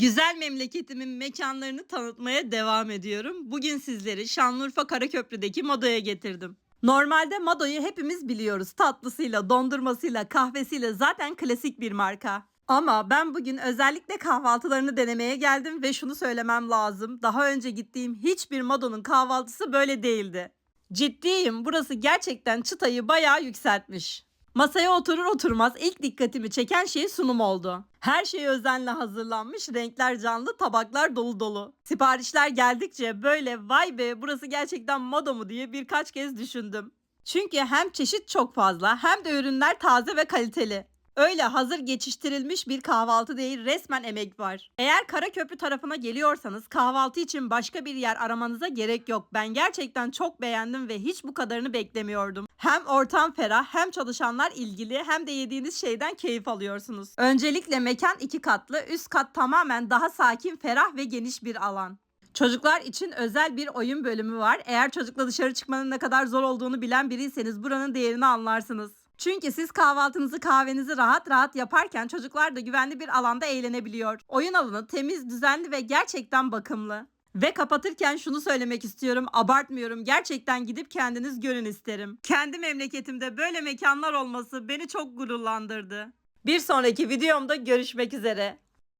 Güzel memleketimin mekanlarını tanıtmaya devam ediyorum. Bugün sizleri Şanlıurfa Karaköprü'deki Mado'ya getirdim. Normalde Mado'yu hepimiz biliyoruz. Tatlısıyla, dondurmasıyla, kahvesiyle zaten klasik bir marka. Ama ben bugün özellikle kahvaltılarını denemeye geldim ve şunu söylemem lazım. Daha önce gittiğim hiçbir Mado'nun kahvaltısı böyle değildi. Ciddiyim burası gerçekten çıtayı bayağı yükseltmiş. Masaya oturur oturmaz ilk dikkatimi çeken şey sunum oldu. Her şey özenle hazırlanmış, renkler canlı, tabaklar dolu dolu. Siparişler geldikçe böyle vay be burası gerçekten moda mu diye birkaç kez düşündüm. Çünkü hem çeşit çok fazla hem de ürünler taze ve kaliteli. Öyle hazır geçiştirilmiş bir kahvaltı değil resmen emek var. Eğer Karaköprü tarafına geliyorsanız kahvaltı için başka bir yer aramanıza gerek yok. Ben gerçekten çok beğendim ve hiç bu kadarını beklemiyordum. Hem ortam ferah hem çalışanlar ilgili hem de yediğiniz şeyden keyif alıyorsunuz. Öncelikle mekan iki katlı üst kat tamamen daha sakin ferah ve geniş bir alan. Çocuklar için özel bir oyun bölümü var. Eğer çocukla dışarı çıkmanın ne kadar zor olduğunu bilen biriyseniz buranın değerini anlarsınız. Çünkü siz kahvaltınızı kahvenizi rahat rahat yaparken çocuklar da güvenli bir alanda eğlenebiliyor. Oyun alanı temiz, düzenli ve gerçekten bakımlı. Ve kapatırken şunu söylemek istiyorum. Abartmıyorum. Gerçekten gidip kendiniz görün isterim. Kendi memleketimde böyle mekanlar olması beni çok gururlandırdı. Bir sonraki videomda görüşmek üzere.